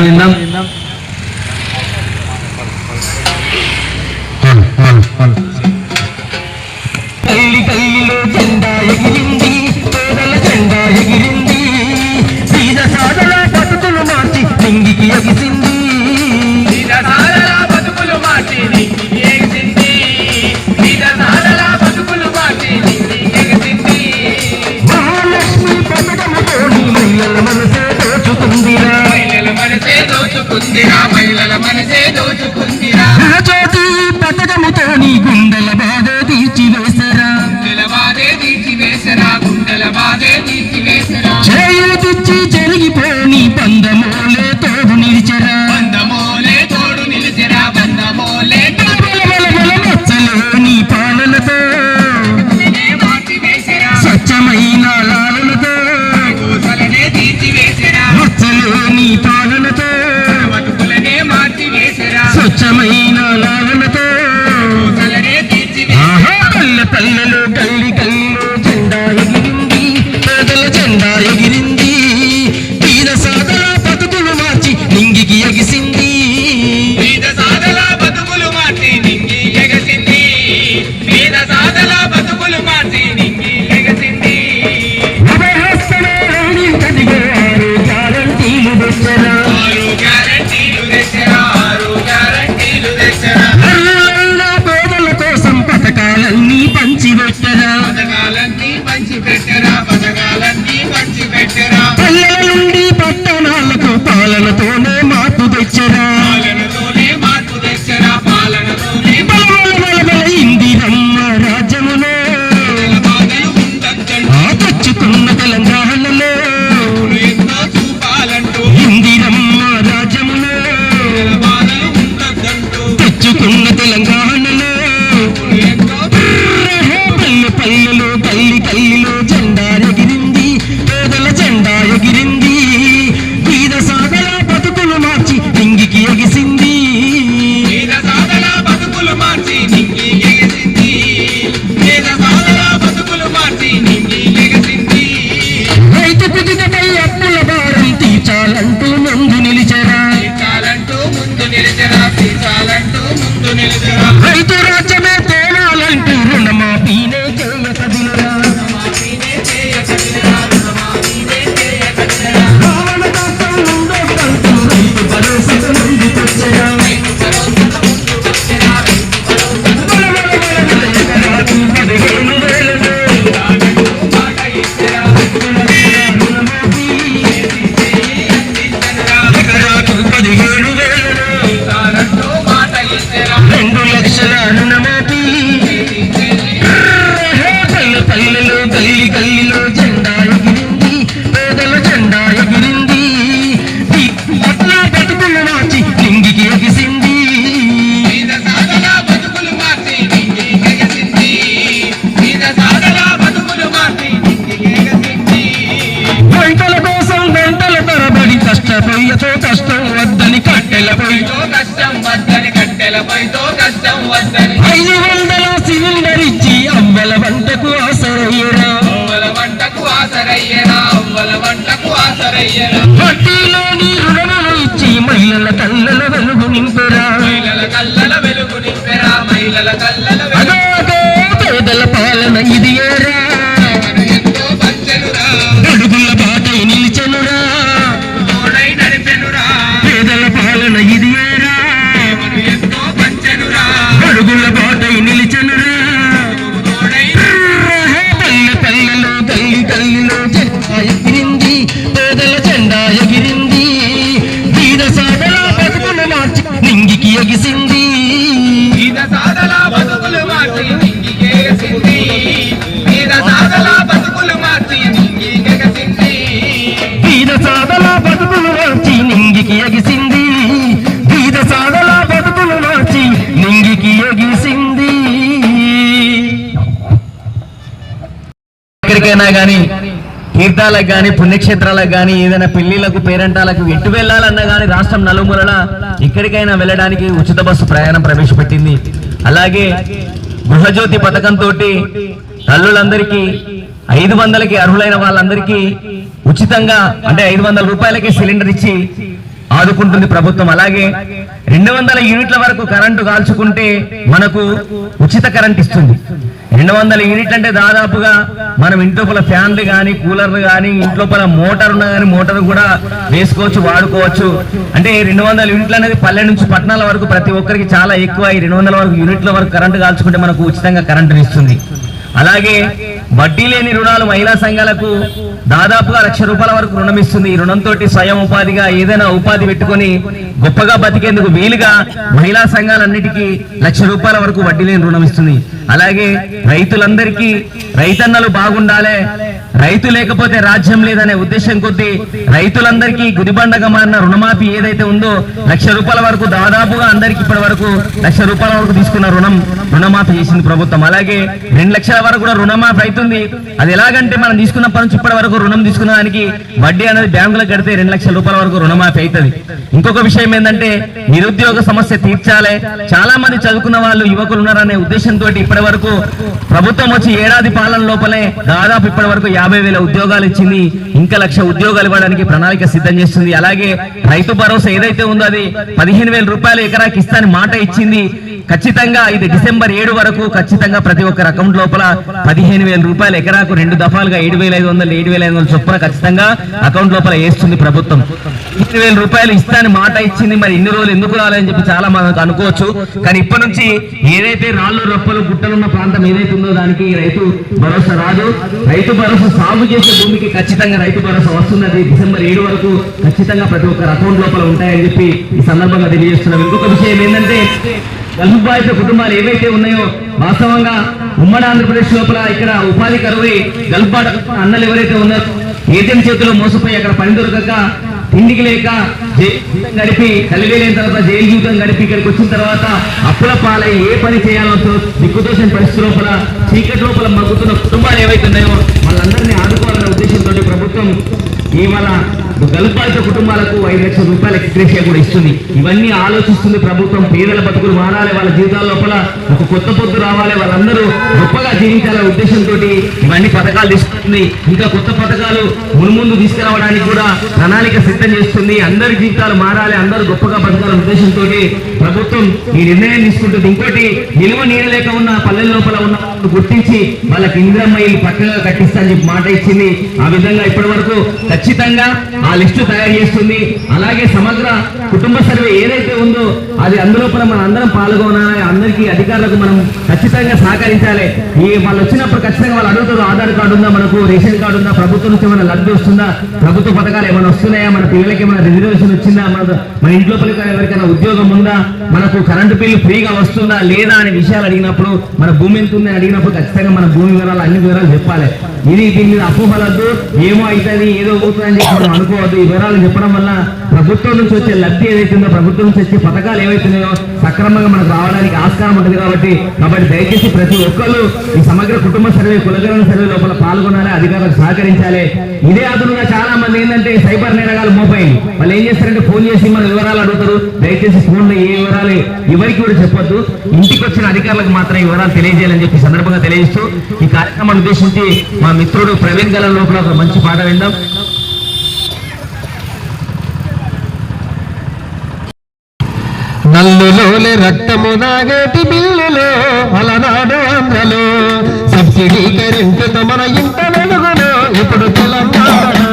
നാട്ടിൽ നിന്നും కట్టెలపై కష్టం వద్దని కట్టెలపై కష్టం వద్దని కట్టెలపై ఐదు వందల సిలిండర్ ఇచ్చి అమ్మల వంటకు ఆసరయ్యరా. వడ్డీలోని ఇచ్చి మహిళల కళ్ళల వెలుగు నింపెరా. మహిళల కళ్ళల వెలుగు నింపెరా. మహిళల కళ్ళల ఎగిసింది ఎక్కడికైనా కానీ తీర్థాలకు కానీ పుణ్యక్షేత్రాలకు కానీ ఏదైనా పెళ్ళిలకు పేరెంటాలకు ఎటు వెళ్ళాలన్నా కానీ రాష్ట్రం నలుమూలల ఎక్కడికైనా వెళ్ళడానికి ఉచిత బస్సు ప్రయాణం ప్రవేశపెట్టింది. అలాగే గృహజ్యోతి పథకంతో తల్లులందరికీ ఐదు వందలకి అర్హులైన వాళ్ళందరికీ ఉచితంగా అంటే ఐదు వందల రూపాయలకి సిలిండర్ ఇచ్చి ఆదుకుంటుంది ప్రభుత్వం. అలాగే రెండు వందల యూనిట్ల వరకు కరెంటు కాల్చుకుంటే మనకు ఉచిత కరెంట్ ఇస్తుంది. రెండు వందల యూనిట్లు అంటే దాదాపుగా మనం ఇంట్లోపల ఫ్యాన్లు కానీ కూలర్లు కానీ ఇంట్లోపల మోటార్ ఉన్నా కానీ మోటార్ కూడా వేసుకోవచ్చు వాడుకోవచ్చు. అంటే రెండు వందల యూనిట్లు అనేది పల్లె నుంచి పట్టణాల వరకు ప్రతి ఒక్కరికి చాలా ఎక్కువ. ఈ రెండు వందల వరకు యూనిట్ల వరకు కరెంటు కాల్చుకుంటే మనకు ఉచితంగా కరెంటుని ఇస్తుంది అలాగే వడ్డీ లేని రుణాలు మహిళా సంఘాలకు దాదాపుగా లక్ష రూపాయల వరకు రుణం ఇస్తుంది ఈ రుణంతో స్వయం ఉపాధిగా ఏదైనా ఉపాధి పెట్టుకొని గొప్పగా బతికేందుకు వీలుగా మహిళా సంఘాలన్నిటికీ లక్ష రూపాయల వరకు వడ్డీ లేని రుణం ఇస్తుంది అలాగే రైతులందరికీ రైతన్నలు బాగుండాలి రైతు లేకపోతే రాజ్యం లేదనే ఉద్దేశం కొద్దీ రైతులందరికీ గుదిబండగా మారిన రుణమాఫీ ఏదైతే ఉందో లక్ష రూపాయల వరకు దాదాపుగా అందరికి ఇప్పటి వరకు లక్ష రూపాయల వరకు తీసుకున్న రుణం రుణమాఫీ చేసింది ప్రభుత్వం. అలాగే రెండు లక్షల వరకు కూడా రుణమాఫీ అవుతుంది అది ఎలాగంటే మనం తీసుకున్నప్పటి నుంచి ఇప్పటి వరకు రుణం తీసుకున్న దానికి వడ్డీ అనేది బ్యాంకులకు కడితే రెండు లక్షల రూపాయల వరకు రుణమాఫీ అవుతుంది. ఇంకొక విషయం ఏంటంటే నిరుద్యోగ సమస్య తీర్చాలి. చాలా మంది చదువుకున్న వాళ్ళు యువకులు ఉన్నారనే ఉద్దేశంతో ఇప్పటి వరకు ప్రభుత్వం వచ్చి ఏడాది పాలన లోపలే దాదాపు ఇప్పటి వరకు యాభై వేల ఉద్యోగాలు ఇచ్చింది. ఇంకా లక్ష ఉద్యోగాలు ఇవ్వడానికి ప్రణాళిక సిద్ధం చేస్తుంది. అలాగే రైతు భరోసా ఏదైతే ఉందో అది పదిహేను వేల రూపాయలు ఎకరాకి ఇస్తాని మాట ఇచ్చింది. ఖచ్చితంగా ఇది డిసెంబర్ ఏడు వరకు ఖచ్చితంగా ప్రతి ఒక్కరి అకౌంట్ లోపల పదిహేను వేల రూపాయలు ఎకరాకు రెండు దఫాలుగా ఏడు వేల ఐదు వందలు ఏడు వేల ఐదు వందల చొప్పున ఖచ్చితంగా అకౌంట్ లోపల వేస్తుంది ప్రభుత్వం. పదిహేను వేల రూపాయలు ఇస్తానని మాట ఇచ్చింది మరి ఇన్ని రోజులు ఎందుకు రాలేదని చెప్పి చాలా మనకు అనుకోవచ్చు. కానీ ఇప్పటి నుంచి ఏదైతే రాళ్ళు రప్పలు గుట్టలున్న ప్రాంతం ఏదైతే ఉందో దానికి రైతు భరోసా రాదు. రైతు భరోసా సాగు చేసే భూమికి ఖచ్చితంగా రైతు భరోసా వస్తున్నది. డిసెంబర్ ఏడు వరకు ఖచ్చితంగా ప్రతి ఒక్కరి అకౌంట్ లోపల ఉంటాయని చెప్పి ఈ సందర్భంగా తెలియజేస్తున్నాం. ఇంకొక విషయం ఏంటంటే గల్ఫ్ కుటుంబాలు ఏవైతే ఉన్నాయో వాస్తవంగా ఉమ్మడి ఆంధ్రప్రదేశ్ లోపల ఇక్కడ ఉపాధి కరువై గల్ఫ్ బాట అన్నలు ఎవరైతే ఉన్నారో ఏటీఎం చేతిలో మోసపోయి అక్కడ పని దొరకక తిండికి లేక గడిపి కలివేలైన తర్వాత జైలు జీవితం గడిపి ఇక్కడికి వచ్చిన తర్వాత అప్పుల పాలై ఏ పని చేయాలో దిక్కుదోసిన పరిస్థితి లోపల చీకటి లోపల మగ్గుతున్న కుటుంబాలు ఏవైతే ఉన్నాయో వాళ్ళందరినీ ఆదుకోవాలనే ఉద్దేశంతో ప్రభుత్వం ఇవాళ గల్పాలిత కుటుంబాలకు ఐదు లక్షల రూపాయల ఎక్స్గ్రేషియా కూడా ఇస్తుంది. ఇవన్నీ ఆలోచిస్తుంది ప్రభుత్వం. పేదల బతుకులు మారాలి వాళ్ళ జీవితాల లోపల. ఒక కొత్త పొద్దు రావాలి వాళ్ళందరూ గొప్పగా జీవించాలనే ఉద్దేశంతో ఇవన్నీ పథకాలు తీసుకుంటుంది ఇంకా కొత్త పథకాలు మున్ముందు తీసుకురావడానికి కూడా ప్రణాళిక సిద్ధం చేస్తుంది. అందరి జీవితాలు మారాలి అందరూ గొప్పగా బతకాలనే ఉద్దేశంతో ప్రభుత్వం ఈ నిర్ణయం తీసుకుంటుంది. ఇంకోటి నిలువ నీడ లేక ఉన్న పల్లెల లోపల ఉన్న వాళ్ళను గుర్తించి వాళ్ళకి ఇంద్రమ్మ ఇల్లు పట్టణాలు కట్టిస్తా అని చెప్పి మాట ఇచ్చింది. ఆ విధంగా ఇప్పటి వరకు ఖచ్చితంగా ఆ లిస్టు తయారు చేస్తుంది. అలాగే సమగ్ర కుటుంబ సర్వే ఏదైతే ఉందో అది అందులోపల మన అందరం పాల్గొనాలి. అందరికీ అధికారులకు మనం ఖచ్చితంగా సహకరించాలి. ఈ వాళ్ళు వచ్చినప్పుడు ఖచ్చితంగా వాళ్ళు అడుగుతారు ఆధార్ కార్డు ఉందా మనకు? రేషన్ కార్డు ఉందా? ప్రభుత్వం నుంచి ఏమైనా లబ్ధి వస్తుందా? ప్రభుత్వ పథకాలు ఏమైనా వస్తున్నాయా? మన పిల్లలకి ఏమైనా రిజర్వేషన్ వచ్చిందా? మన మన ఇంట్లో ఎవరికైనా ఉద్యోగం ఉందా? మనకు కరెంటు బిల్లు ఫ్రీగా వస్తుందా? లేదా? అనే విషయాలు అడిగినప్పుడు మన భూమి ఎంత ఉందని జరిగినప్పుడు ఖచ్చితంగా మన భూమి వివరాలు అన్ని వివరాలు చెప్పాలి. ఇది దీని మీద అపోహలద్దు ఏమో అవుతుంది ఏదో అవుతుంది అని చెప్పి మనం అనుకోవద్దు. ఈ వివరాలు చెప్పడం వల్ల ప్రభుత్వం నుంచి వచ్చే లబ్ధి ఏదైతుందో ప్రభుత్వం నుంచి వచ్చే పథకాలు ఏవైతున్నాయో సక్రమంగా మనకు రావడానికి ఆస్కారం ఉంటుంది కాబట్టి కాబట్టి దయచేసి ప్రతి ఒక్కరు ఈ సమగ్ర కుటుంబ సర్వే కులగరణ సర్వే లోపల పాల్గొనాలి అధికారులకు సహకరించాలి. ఇదే అదనంగా చాలా మంది ఏంటంటే సైబర్ నేరగాలు మోపైంది వాళ్ళు ఏం చేస్తారంటే ఫోన్ చేసి మన వివరాలు అడుగుతారు. దయచేసి ఫోన్లో ఏ వివరాలు ఎవరికి కూడా చెప్పొద్దు. ఇంటికి వచ్చిన అధికారులకు మాత్రం వివరాలు తెలియజేయాలని చెప్పి సందర్భంగా తెలియజేస్తూ ఈ కార్యక్రమాన్ని ఉద్దేశించి మా మిత్రుడు ప్రవీణ్ గల లోపల ఒక మంచి పాట విందాం. నల్లులోని రక్తము నాగేటి బిల్లులో అలనాడు ఆంధ్రలో. సబ్సిడీ కరెంటుతో మన ఇంట వెలుగులో ఇప్పుడు తెలంగాణలో.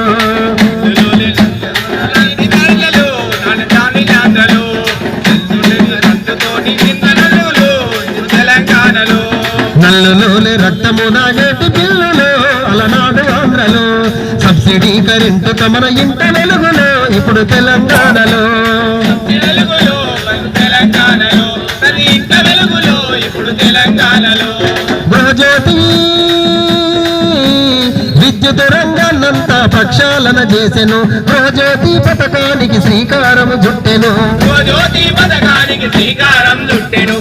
నల్లులోని రక్తము నాగేటి బిల్లులో అలనాడు ఆంధ్రలో. సబ్సిడీ కరెంటుతో మన ఇంట వెలుగులో ఇప్పుడు తెలంగాణలో. విద్యుత్ రంగాన్నంతా ప్రక్షాళన చేసెను. గృహజ్యోతి పథకానికి శ్రీకారము చుట్టెను. జ్యోతి పథకానికి శ్రీకారం చుట్టెను.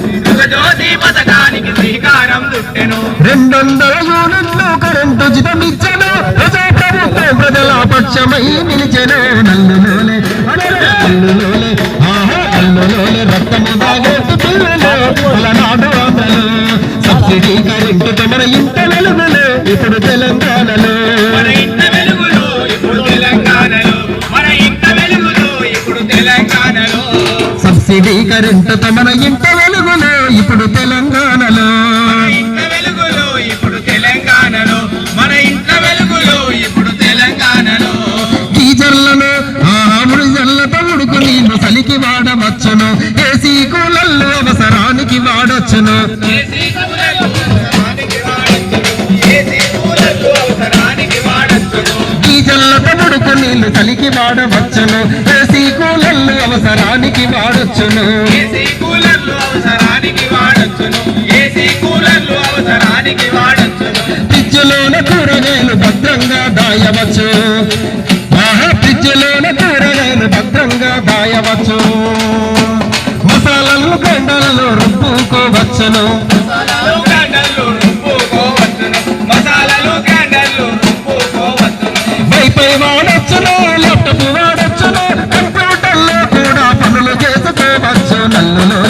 జ్యోతి పథకానికి శ్రీకారం చుట్టెను. రెండొందల యూనిట్లు కరెంటు జితమిచ్చెను. ప్రజా ప్రభుత్వం ప్రజల పక్షమై నిలిచెను. నల్లులోనే అరెరే నల్లులోనే ఆహా నల్లులోనే రక్తము దాగేటి పిల్లలు. అలనాడు ఆంధ్రలో సబ్సిడీ కరెంటుతో మన ఇంట వెలుగులు ఇప్పుడు తెలంగాణలో కరెంటుతో మన ఇంట వెలుగులో ఇప్పుడు తెలంగాణలో. ఇంట వెలుగులో ఇప్పుడు తెలంగాణలో. మన ఇంట వెలుగులో ఇప్పుడు తెలంగాణలో. గీజర్లను ఆముడు జల్లతో ఉడుకు నీళ్ళు చలికి వాడవచ్చును. ఏసీ కూలల్లో అవసరానికి వాడొచ్చును. నీళ్ళు చలికి వాడవచ్చును. ఏసీ కూలల్లో అవసరానికి వాడొచ్చును. ఏసీ కూలర్లు అవసరానికి వాడొచ్చును. ఏసీ కూలర్లు అవసరానికి వాడొచ్చును. ఫ్రిడ్జ్లోన కూరగాయలు భద్రంగా దాయవచ్చు. ఆహా ఫ్రిడ్జ్లోన కూరగాయలు భద్రంగా దాయవచ్చు. మసాలాలు గండలలో రుబ్బుకోవచ్చును.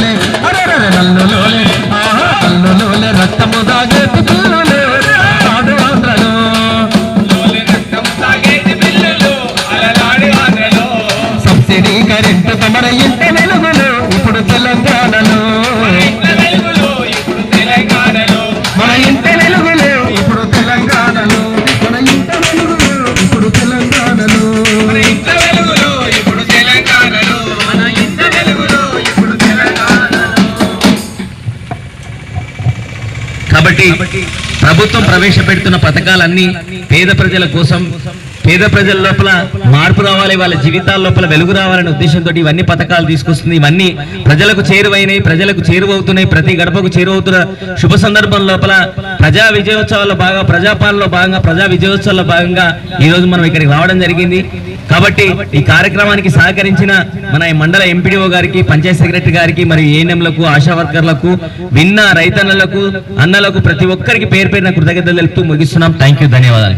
నల్లులోనే అరెరెరె నల్లులోనే ఆహా రక్తము దాగి కాబట్టి ప్రభుత్వం ప్రవేశపెడుతున్న పథకాలన్నీ పేద ప్రజల కోసం పేద ప్రజల లోపల మార్పు రావాలి వాళ్ళ జీవితాల లోపల వెలుగు రావాలనే ఉద్దేశంతో ఇవన్నీ పథకాలు తీసుకొస్తుంది. ఇవన్నీ ప్రజలకు చేరువైనాయి ప్రజలకు చేరువవుతున్నాయి. ప్రతి గడపకు చేరువవుతున్న శుభ సందర్భం లోపల ప్రజా విజయోత్సవాల్లో భాగంగా ప్రజాపాలనలో భాగంగా ప్రజా విజయోత్సవాల్లో భాగంగా ఈ రోజు మనం ఇక్కడికి రావడం జరిగింది. కాబట్టి ఈ కార్యక్రమానికి సహకరించిన మన ఈ మండల ఎంపీడీఓ గారికి పంచాయత్ సెక్రటరీ గారికి మరియు ఏఎన్ఎంలకు ఆశా వర్కర్లకు విన్న రైతన్నలకు అన్నలకు ప్రతి ఒక్కరికి పేరు పేరున కృతజ్ఞతలు తెలుపుతూ ముగిస్తున్నాం. థ్యాంక్ యూ ధన్యవాదాలు.